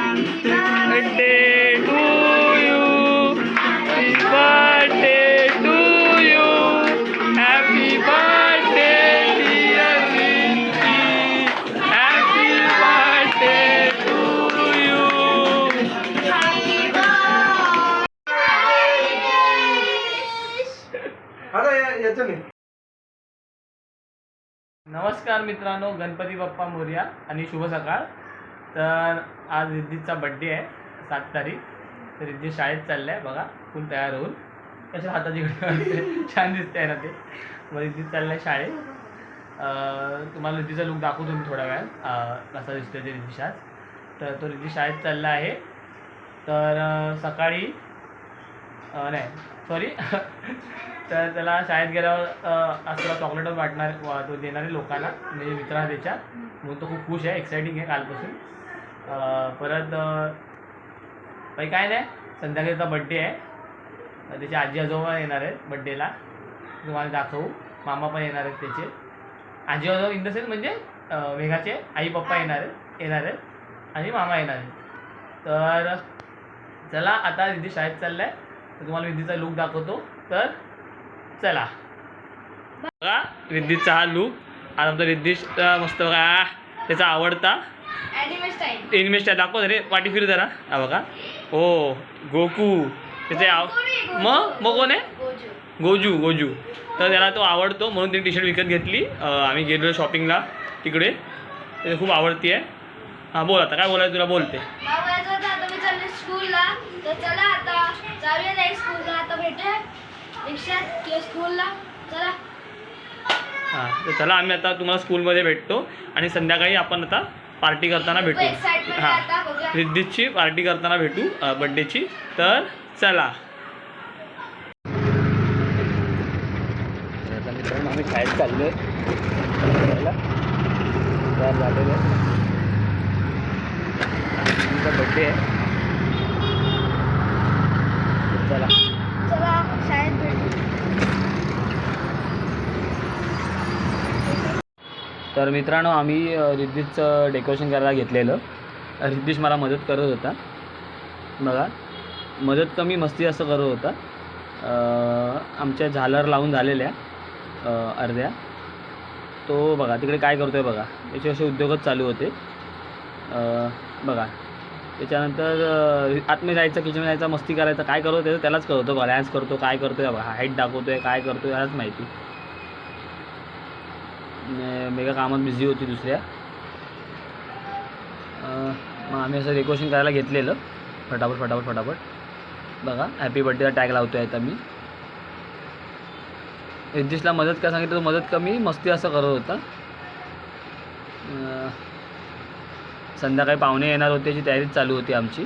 Birthday to you birthday to you happy birthday dear happy birthday to you आता या- याचं नाही. नमस्कार मित्रांनो गणपती बाप्पा मोर्या आणि शुभ सकाळ. तर आज रिद्धीचा बड्डे आहे सात तारीख. तर रिद्धी शाळेत चाललं आहे बघा फुल तयार होऊन. कशा हाताची घडी छान दिसते आहे ना ते. मग रिद्धी चाललं आहे शाळेत तुम्हाला रिद्धीचा लुक दाखवतो मी थोड्या वेळात. कसा दिसतोय ते रिद्धी शाळेत तर तो रिद्धी शाळेत चालला आहे. तर सकाळी नाही सॉरी तर त्याला शाळेत गेल्यावर असं तुला चॉकलेटच वाटणार तो देणारे लोकांना म्हणजे मित्रांना त्याच्या म्हणून तो खूप खुश आहे एक्सायटिंग आहे कालपासून. परत काही काय नाही. संध्याकाळी त्याचा बड्डे आहे. त्याचे आजी आजोबा येणार आहेत बड्डेला तुम्हाला दाखवू. मामा पण येणार आहेत त्याचे. आजी आजोबा इन द सेन्स म्हणजे अं, मेघाचे आई पप्पा येणार आहेत येणार आहेत आणि मामा येणार आहेत. तर चला आता रिद्धी शाळेत चाललाय. तर तुम्हाला रिद्धीचा लुक दाखवतो. तर चला. बघा रिद्धीचा हा लुक आज आमचा रिद्धीश मस्त बघा. त्याचा आवडता. Style. एनिमेश दाखव रे पाठी फिरू जरा. हा बघा. ओ गोकू. त्याचे आव मग? मग कोण आहे? गोजू. गोजू गोजू. तर त्याला तो आवडतो म्हणून तिने टी शर्ट विकत घेतली. आम्ही गेलो शॉपिंगला तिकडे. ते खूप आवडती आहे हां बोल आता. काय बोलायचं तुला? बोलते मला बोलायचं होतं. आता मी चालले स्कूलला तर चला आता. जाऊया नाही स्कूलला आता भेटूया. रिक्षात किंवा स्कूलला चला. हां तर चला. आम्ही आता तुम्हाला स्कूलमध्ये भेटतो. आणि संध्याकाळी आपण आता पार्टी करताना भेटू. हां. रिद्धीची पार्टी करताना भेटू बड्डेची तर चला. आम्ही शाळेत चाललो झालेलं बड्डे आहे चला चला शाळेत भेटू तर मित्रांनो आम्ही रिद्धीशचं डेकोरेशन करायला घेतलेलं. रिद्धीश मला मदत करत होता. बघा मदत कमी मस्ती असं करत होता. आमच्या झालर लावून झालेल्या अर्ध्या. तो बघा तिकडे काय करतो आहे बघा. याचे असे उद्योगच चालू होते. बघा. त्याच्यानंतर अ, आतमध्ये जायचं किचन जायचं मस्ती करायचं काय करतो त्याचं त्यालाच कळतो बघा डान्स करतो काय करतो आहे बघा हाईट दाखवतो आहे काय करतो आहे यालाच माहिती. मेगा कामात बिझी होती दुसऱ्या. मग आम्ही असं डेकोरेशन करायला घेतलेलं. फटाफट फटाफट फटाफट. बघा हॅपी बर्थडेला टॅग लावतो आहे आता मी. रिद्धीशला मदत काय सांगितलं मदत कमी मस्ती असं करत होता. संध्याकाळी पाहुणे येणार होते त्याची तयारीच चालू होती आमची.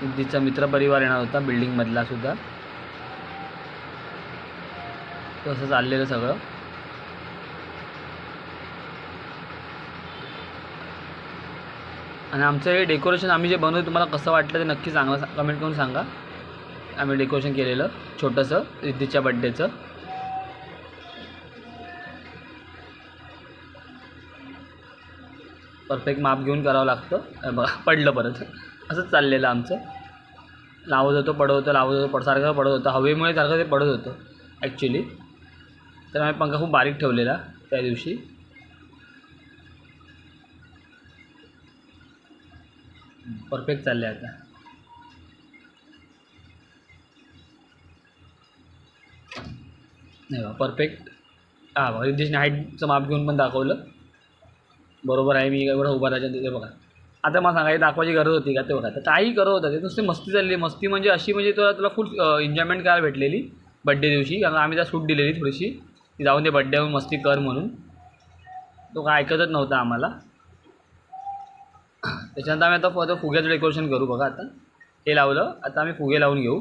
रिद्धीचा मित्रपरिवार येणार होता बिल्डिंगमधला सुद्धा. तसं चाललेलं सगळं. आणि आमचं हे डेकोरेशन आम्ही जे बनवतो तुम्हाला कसं वाटलं ते नक्की सांगा कमेंट करून सांगा. आम्ही डेकोरेशन केलेलं छोटंसं रिद्धीच्या बड्डेचं परफेक्ट माप घेऊन करावं लागतं. बघा पडलं परत. असंच चाललेलं आमचं. लावत होतं पडत होतं लावत होतं पड सारखं पडत होतं. हवेमुळे सारखं ते पडत होतं ॲक्च्युली तर आम्ही पंखा खूप बारीक ठेवलेला त्या दिवशी. परफेक्ट चालले आता. नाही बा परफेक्ट. हां बघा रिद्धीशने हाईटचं माप घेऊन पण दाखवलं. बरोबर आहे मी एवढं उभा राहायचं तिथे बघा. आता मला सांगा दाखवायची गरज होती का? ते बघा तर काही करत होतं ते नुसती मस्ती चालली. मस्ती म्हणजे अशी म्हणजे तुला तुला फुल एन्जॉयमेंट करायला भेटलेली बड्डे दिवशी. कारण आम्ही त्या सूट दिलेली थोडीशी. जाऊन ते बड्डेवर मस्ती कर म्हणून. तो काय ऐकतच नव्हता आम्हाला. त्याच्यानंतर आम्ही आता फक्त फुग्याचं डेकोरेशन करू बघा आता. हे लावलं आता आम्ही फुगे लावून घेऊ.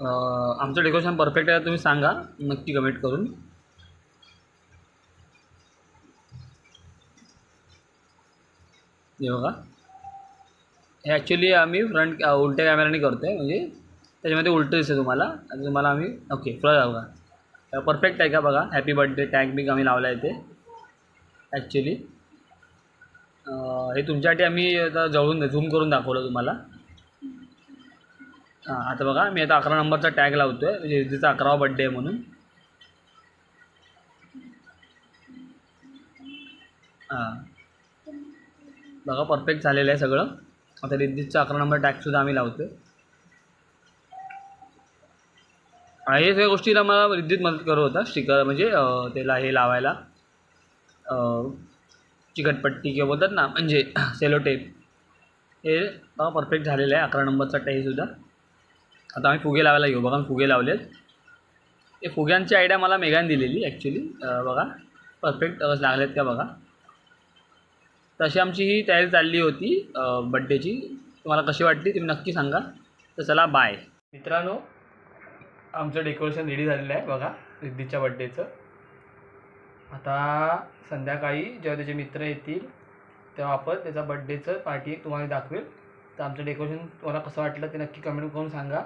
आमचं डेकोरेशन परफेक्ट आहे तुम्ही सांगा. नक्की कमेंट करून. हे बघा. हे ॲक्च्युली आम्ही फ्रंट उलट्या कॅमेराने करतो आहे म्हणजे त्याच्यामध्ये उलटं दिसतं तुम्हाला. आणि तुम्हाला आम्ही ओके फ्रंट बघा. परफेक्ट आहे का बघा? हॅपी बर्थडे टॅग बिग आम्ही लावला आहे ते ॲक्च्युली हे तुमच्यासाठी आम्ही आता जवळून झूम करून दाखवलं तुम्हाला. हां आता बघा मी आता अकरा नंबरचा टॅग लावतो आहे म्हणजे तिचा अकरावा बड्डे आहे म्हणून. हां. बघा परफेक्ट झालेलं आहे सगळं. आता रिद्धीचा अकरा नंबर टॅगसुद्धा आम्ही लावतो आहे हे सगळ्या गोष्टीला मला रिद्धीत मदत करत होता स्टिकर म्हणजे त्याला हे लावायला. चिकटपट्टी किंवा बोलतात ना म्हणजे सेलो टेप हे परफेक्ट झालेलं आहे. अकरा नंबरचा सुद्धा. आता आम्ही फुगे लावायला घेऊ बघा मी फुगे लावलेत. हे फुग्यांची आयडिया मला मेघाने दिलेली ॲक्च्युली बघा परफेक्ट लागलेत का बघा. तशी आमची ही तयारी चालली होती बड्डेची तुम्हाला कशी वाटली तुम्ही नक्की सांगा. तर चला बाय मित्रांनो आमचं डेकोरेशन रेडी झालेलं आहे बघा रिद्धीच्या बड्डेचं आता संध्याकाळी जेव्हा त्याचे मित्र येतील तेव्हा आपण त्याचा बड्डेचं पार्टी तुम्हाला दाखवेल. तर आमचं डेकोरेशन तुम्हाला कसं वाटलं ते नक्की कमेंट करून सांगा.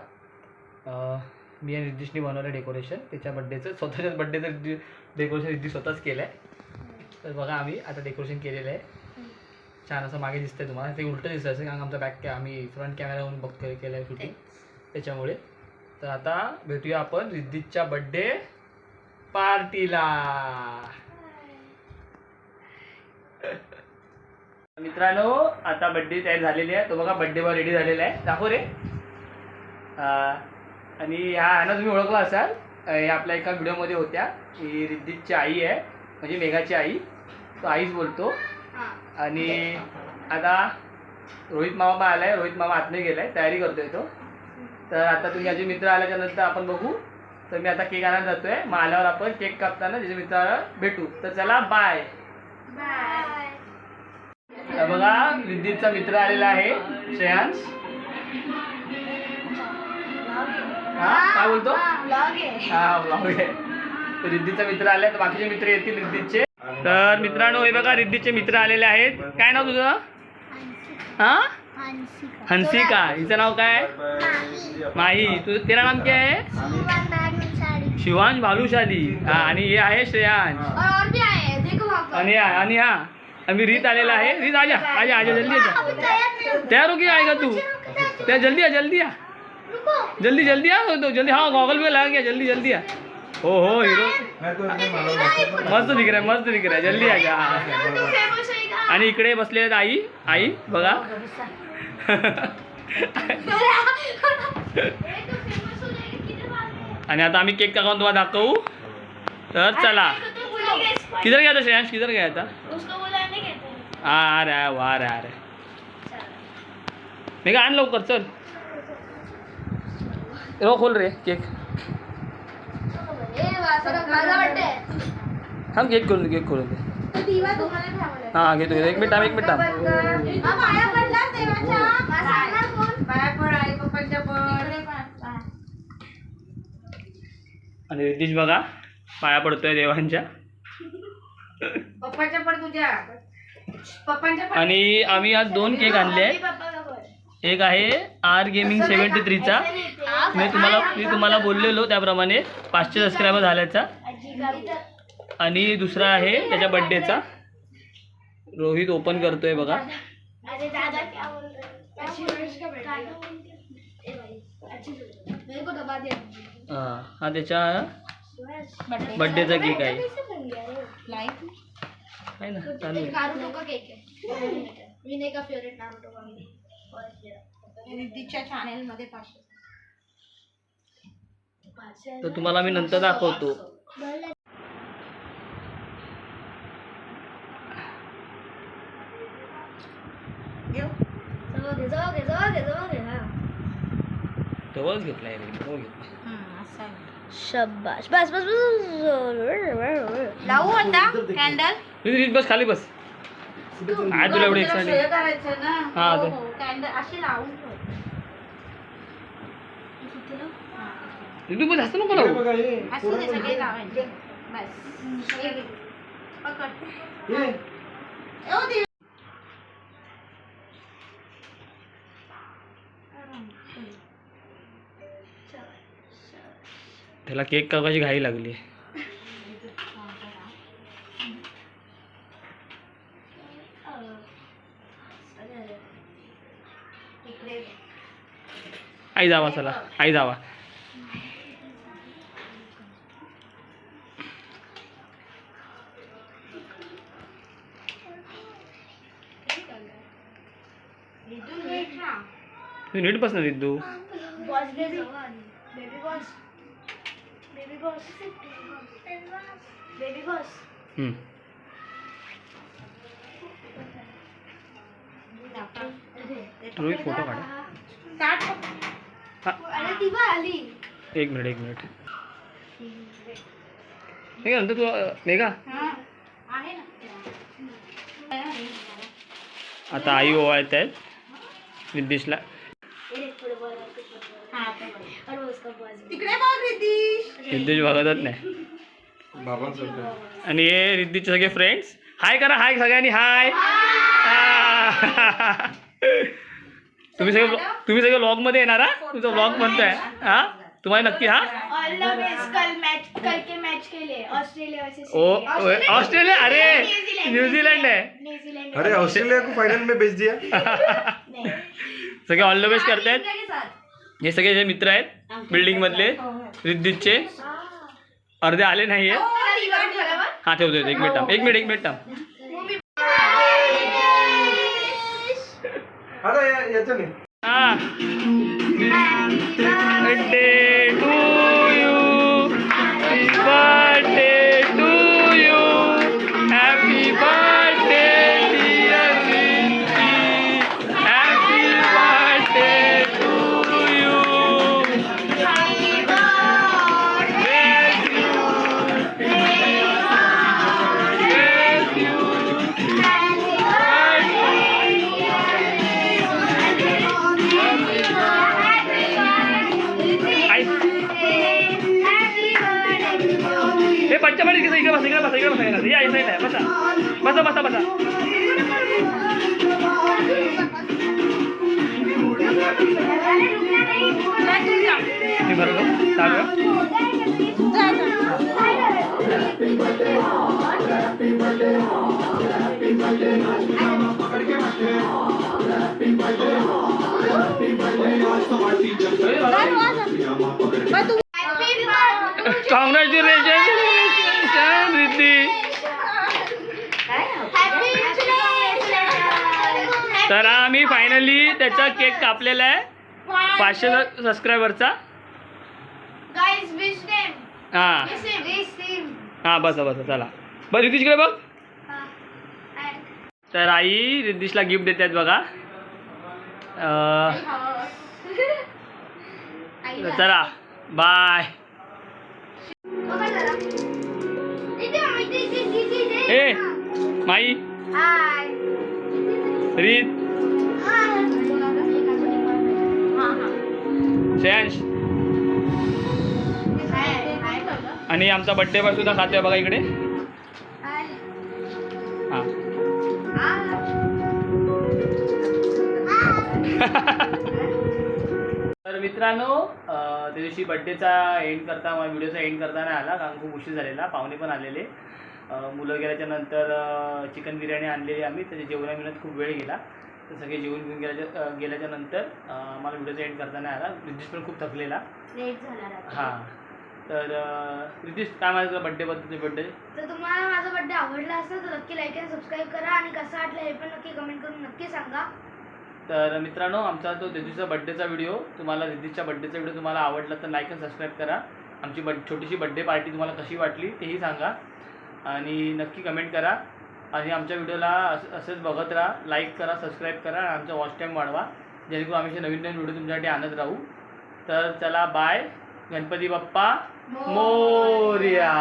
मी आणि रिद्धीशनी बनवलं डेकोरेशन त्याच्या बड्डेचं स्वतःच्याच बड्डेचं डेकोरेशन रिद्धी स्वतःच केलं आहे तर बघा आम्ही आता डेकोरेशन केलेलं आहे. छान असं मागे दिसतंय तुम्हाला. ते उलटं दिसतं असेल कारण आमचा बॅक कॅ आम्ही फ्रंट कॅमेरावरून बघ केलं आहे शूटिंग त्याच्यामुळे. तर आता भेटूया आपण रिद्धितच्या बड्डे पार्टीला. मित्रांनो आता बड्डे तयार झालेली आहे. तो बघा बड्डे बॉय रेडी झालेला आहे. दाखव रे. आणि ह्या ह्यांना तुम्ही ओळखला असाल. हे आपल्या एका व्हिडिओमध्ये होत्या. ही रिद्धितची आई आहे. म्हणजे मेघाची आई. तो आईच बोलतो. आणि आता रोहित मामा पण आलाय. रोहित मामा आतमध्ये गेलाय. तयारी करतोय तो. तर आता तुम्ही याचे मित्र आल्याच्यानंतर आपण बघू. तर मी आता केक आणायला जातोय. मग आल्यावर आपण केक कापताना त्याच्या मित्राला भेटू. तर चला बाय बघा विद्युतचा मित्र आलेला आहे श्रेयांश. हा? काय बोलतो? ब्लॉग हा vlog आहे. रिद्धीचा मित्र आले तर बाकीचे मित्र येतील रिद्धीचे. तर मित्रांनो हे बघा रिद्धीचे मित्र आलेले आहेत. काय नाव तुझं? हा? हंसिका. हिचं नाव काय? माही. तुझं तेरा नाम क्या है शिवांश भालुशाली. हा आणि हे आहे श्रेयांश हैं. आणि हा आणि हा. आम्ही रीत आलेला आहे. रीत आजा आजा आजा जल्दी आजा. तयार हो गया आएगा तू? त्या जल्दी आ जल्दी आ. जल्दी जल्दी आ तो जल्दी हाँ गॉगल भी लगा गया जल्दी जल्दी आ. हो हो हीरो मस्त दिख रहा है मस्त दिख रहा है. जल्दी आ जा. तू का आणि इकडे बसले आहेत आई. आई बघा? आणि आता आम्ही केक कापून तुम्हाला दाखवू. तर चला. अरे। किधर गया था श्रेयांश? किधर गया था? उसको बुलाने कहते हैं आ रहा है वो आ रहा है आ रहा है मेघा आण लवकर चल. रो खोल रे केक. थांब केक खोलून दे केक खोलून दे हां घेतो घेतो. एक मिनिट थांब एक मिनिट थांब. आणि रितीश बघा पाया पडतोय देवांच्या. पप्पाच्या पड तुझ्या. पप्पांच्या आणि आम्ही आज दोन केक आणले. एक आहे आर गेमिंग सेवन्टी थ्रीचा. मी तुम्हाला मी तुम्हाला बोललेलो त्याप्रमाणे पाचशे सबस्क्रायबर झाल्याचा. आणि दुसरा आहे त्याच्या बड्डेचा रोहित ओपन करतोय बघा. अरे दादा क्या बोल रहे. हैं? है। हा हा त्याच्या बर्थडेचा केक आहे. ना है तर तुम्हाला मी नंतर दाखवतो. घेऊ. जवळ घे जवळ घे जवळ घे जवळ घे हा. जवळच घेतलाय रे जवळ घेतलाय. असं आहे. शब्बाश बस बस बस लावू आता कॅन्डल रितीश बस खाली बस. काय तुला एवढं एक्साइटेड करायचं ना? हा, हो, ते. हो, कॅन्डल अशी लावून ठेव. रितू बस जास्त नको लावू. असू दे सगळे लावायचे. बस. हे घे. पकड. येऊ दे. त्याला केक कापायची घाई लागली. आई जावा चला आई जावा. नीट बस ना तू baby boss baby boss. Rohit photo काढ. आली. एक मिनिट एक मिनिट. हे नंतर तू मेघा? हा. आहे ना. आता आई ओवाळत आहेत. रिद्धीशला हा, आता बघ. और उसका बॉस तिकडे बघ रितीश रिद्धीश बघतच नाही. आणि हे रिद्धीचे सगळे फ्रेंड्स हाय करा हाय सगळ्यांनी हाय तुम्ही सगळे तुम्ही सगळे vlog मध्ये येणार हा? तुमचा व्लॉग बनतोय. हा? तुम्हाला नक्की हा? ऑल द बेस्ट कल मैच कल के मैच के लिए ऑस्ट्रेलिया अरे न्यूझीलंड आहे अरे ऑस्ट्रेलिया को फाइनल में बेच दिया। नहीं. सगळे ऑल द बेस्ट करतायत. हे सगळे जे मित्र आहेत बिल्डिंग मधले रिद्धीचे अर्धे आले नाहीये हा ठेवतो. एक मिनट थांब. एक मिनट एक मिनट थांब. या- हा बर्थडे टू मी भरलो चालू आहे. कॉंग्रॅच्युलेशन तर आम्ही फायनली त्याचा केक कापलेला आहे. पाचशे सबस्क्रायबरचा गाइस विश नेम हां. हां बसा बसा चला. बरं रिद्धीशकडे बघ. तर आई रिद्धीशला गिफ्ट देतात बघा. अं, चला. बाय ए माई. हाय रीत. श्रेयांश आणि आमचा बड्डे बॉय सुद्धा खाते बघा इकडे. हां. तर मित्रांनो त्या दिवशी बड्डेचा एंड करता व्हिडिओचा एंड करता नाही आला कारण खूप उशीर झालेला पाहुणे पण आलेले. मुलं गेल्याच्यानंतर चिकन बिर्याणी आणलेली आम्ही त्याच्या जेवणा मिळत खूप वेळ गेला. सगळे जेवण घेऊन गेल्याच्या गेल्याच्यानंतर आम्हाला व्हिडिओचा एंड करता नाही आला. रिद्धीश पण खूप थकलेला. लेट झाला रात्री. हां. तर अं, रिद्धीश काय माझं तुला बड्डेबद्दलचे बड्डे तर तुम्हाला माझा बर्थडे आवडला असेल तर नक्की लाईक आणि सबस्क्राईब करा. आणि कसा वाटला हे पण नक्की कमेंट करून नक्की सांगा. तर मित्रांनो आमचा तो रिद्धीचा बड्डेचा व्हिडिओ तुम्हाला रिद्धीच्या बड्डेचा व्हिडिओ तुम्हाला आवडला तर लाईक आणि सबस्क्राईब करा. आमची बड छोटीशी बड्डे पार्टी तुम्हाला कशी वाटली तेही सांगा. आणि नक्की कमेंट करा. आणि आमच्या व्हिडिओला असं असंच बघत राहा लाईक करा सबस्क्राईब करा आणि आमचा वॉच टाईम वाढवा. जेणेकरून आम्ही नवीन नवीन व्हिडिओ तुमच्यासाठी आणत राहू. तर चला बाय गणपती बाप्पा मोर्या.